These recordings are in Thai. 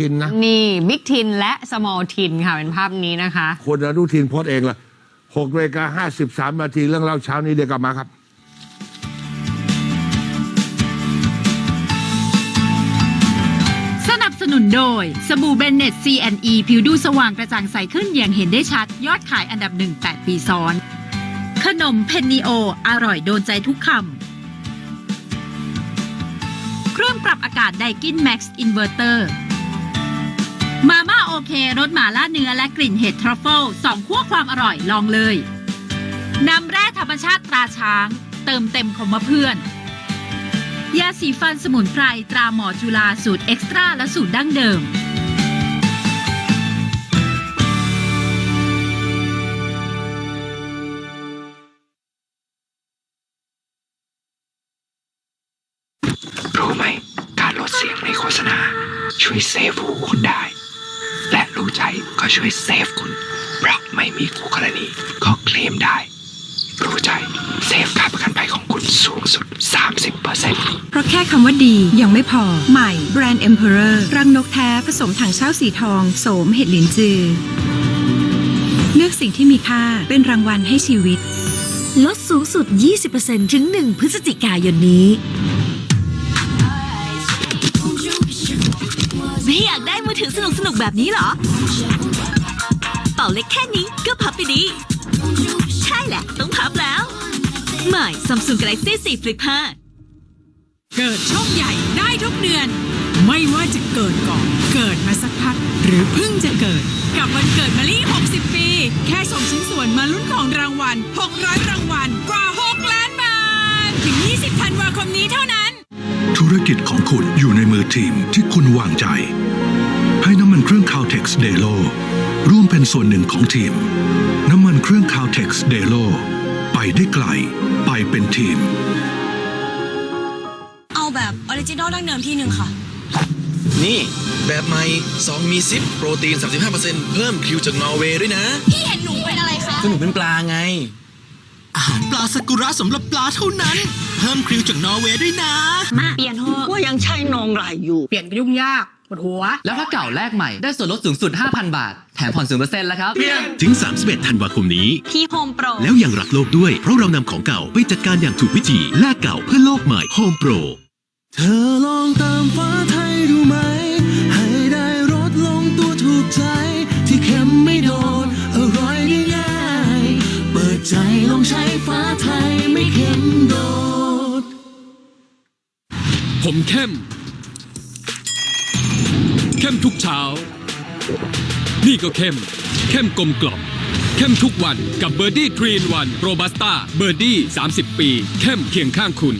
ทินนะ นี่บิ๊กทินและสมอลทินค่ะเป็นภาพนี้นะคะ คนอนุทินโพสต์เองเลยหกนาฬิกาห้าสิบสามนาทีเรื่องเล่าเช้านี้เดี๋ยวกลับมาครับสนับสนุนโดย สบู่เบนเน็ต C&E ผิวดูสว่างกระจ่างใสขึ้นอย่างเห็นได้ชัด ยอดขายอันดับหนึ่ง8ปีซ้อน ขนมเพนนีโอ อร่อยโดนใจทุกคำ เครื่องปรับอากาศไดกินแม็กซ์อินเวอร์เตอร์ มาม่าโอเครสหมาล่าเนื้อและกลิ่นเห็ดทรัฟเฟิลสองขั้วความอร่อยลองเลย น้ำแร่ธรรมชาติตราช้าง เติมเต็มของมาเพื่อน ยาสีฟันสมุนไพรตราหมอจุฬาสูตรเอ็กซ์ตร้าและสูตรดั้งเดิมรู้ไหม การลดเสียงในโฆษณา ช่วยเซฟหูคุณได้ รู้ใจก็ช่วยเซฟคุณเพราะไม่มีคู่กรณีก็เคลมได้ รู้ใจเซฟค่าประกันภัยของคุณสูงสุด 30%เพราะแค่คำว่าดียังไม่พอ ใหม่แบรนด์ Emperor รังนกแท้ผสมถังเช่าสีทอง โสมเห็ดหลินจือ เลือกสิ่งที่มีค่าเป็นรางวัลให้ชีวิต ลดสูงสุด 20%ถึง 1 พฤศจิกายนนี้ ไม่อยากได้มือถือสนุกสนุกแบบนี้เหรอ เป่าเล็กแค่นี้ก็พับไปดี ใช่แหละ ต้องพับแล้ว ใหม่ Samsung Galaxy 4 Flip 5 เกิดช่องใหญ่ได้ทุกเดือน ไม่ว่าจะเกิดก่อน เกิดมาสักพัก หรือเพิ่งจะเกิด กับวันเกิดมาลี่ 60 ปี แค่ส่งชิ้นส่วนมาลุ้นของรางวัล 600 รางวัล กว่า 6 ล้านบาท ถึง 20ธันวาคมนี้เท่านั้น ธุรกิจของคุณอยู่ในมือทีมที่คุณวางใจ ให้น้ำมันเครื่อง Caltex d e l o ร่วมเป็นส่วนหนึ่งของทีม น้ำมันเครื่อง Caltex d e l o ไปได้ไกล ไปเป็นทีม เอาแบบออริจินอลดั้งเดิมที่หนึ่งค่ะ นี่ แบบใหม่ซองมีซิปโปรตีน 35%เพิ่มคิวจากนอร์เวย์ด้วยนะพี่เห็นหนูเป็นอะไรคะ ก็หนูเป็นปลาไง อาหารปลาสกุระสำหรับปลาเท่านั้น เพิ่มคิวจากนอร์เวย์ด้วยนะเปลี่ยนเถอะว่ายังใช่นองไรอยู่ เปลี่ยนก็ยุ่งยากปวดหัว แล้วถ้าเก่าแลกใหม่ได้ส่วนลดสูงสุด 5,000 บาท แถมผ่อน0%แล้วครับ ถึง 31 ธันวาคมนี้ ที่โฮมโปร แล้วยังรักโลกด้วย เพราะเรานำของเก่าไปจัดการอย่างถูกวิธีแลกเก่าเพื่อโลกใหม่ Home Pro เธอลองตามฟ้าไทยดูไหม ผมเข้ม เข้มทุกเช้า นี่ก็เข้ม เข้มกลมกล่อม เข้มทุกวันกับเบอร์ดี้ทรีนวันโรบัสต้าเบอร์ดี้ 30 ปี เข้มเคียงข้างคุณ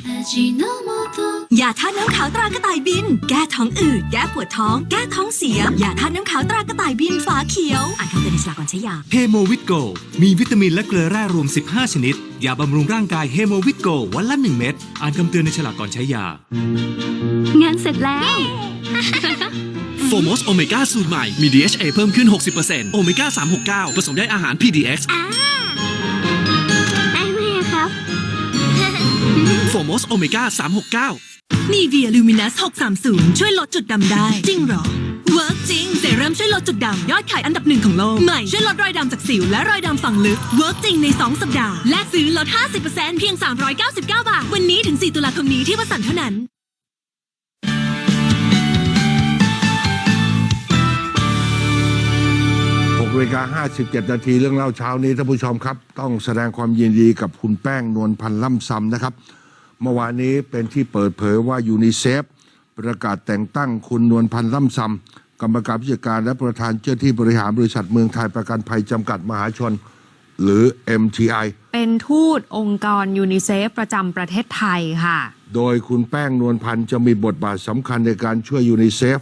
ยาท่าตุน้ำขาวตรากระต่ายบิน แก้ท้องอืด แก้ปวดท้อง แก้ท้องเสีย ยาท่าตุน้ำขาวตรากระต่ายบินฝาเขียว อ่านคำเตือนในฉลากก่อนใช้ยา เฮโมวิตโก มีวิตามินและเกลือแร่รวม 15 ชนิด ยาบำรุงร่างกายเฮโมวิตโกวันละ 1 เม็ด อ่านคำเตือนในฉลากก่อนใช้ยา งานเสร็จแล้ว โฟมอสโอเมก้าสูตรใหม่ มี DHA เพิ่มขึ้น 60%โอเมก้า 369 ผสมได้อาหาร PDX ไอ้แม่ครับ โฟมอสโอเมก้า 369 นีเวียลูมินัส630 ช่วยลดจุดดำได้ จริงเหรอ เวิร์กจริงเซรั่มช่วยลดจุดดำยอดขายอันดับหนึ่งของโลก ใหม่ ช่วยลดรอยดำจากสิว และรอยดำฝังลึก เวิร์กจริงใน 2 สัปดาห์ และซื้อลด 50%เพียง 399 บาท วันนี้ถึง 4 ตุลาคมนี้ที่วสันเท่านั้นหกนาฬิกาห้าสิบเจ็ดนาทีเรื่องเล่าเช้านี้ท่านผู้ชมครับ ต้องแสดงความยินดีกับคุณแป้งนวลพันธ์ล่ำซำนะครับ เมื่อวานนี้เป็นที่เปิดเผยว่ายูนิเซฟประกาศแต่งตั้งคุณนวลพันธ์ล่ำซำกรรมการผู้จัดการและประธานเจ้าที่บริหารบริษัทเมืองไทยประกันภัยจำกัดมหาชน หรือ MTI เป็นทูตองค์กรยูนิเซฟประจำประเทศไทยค่ะ โดยคุณแป้งนวลพันธ์จะมีบทบาทสำคัญในการช่วยยูนิเซฟ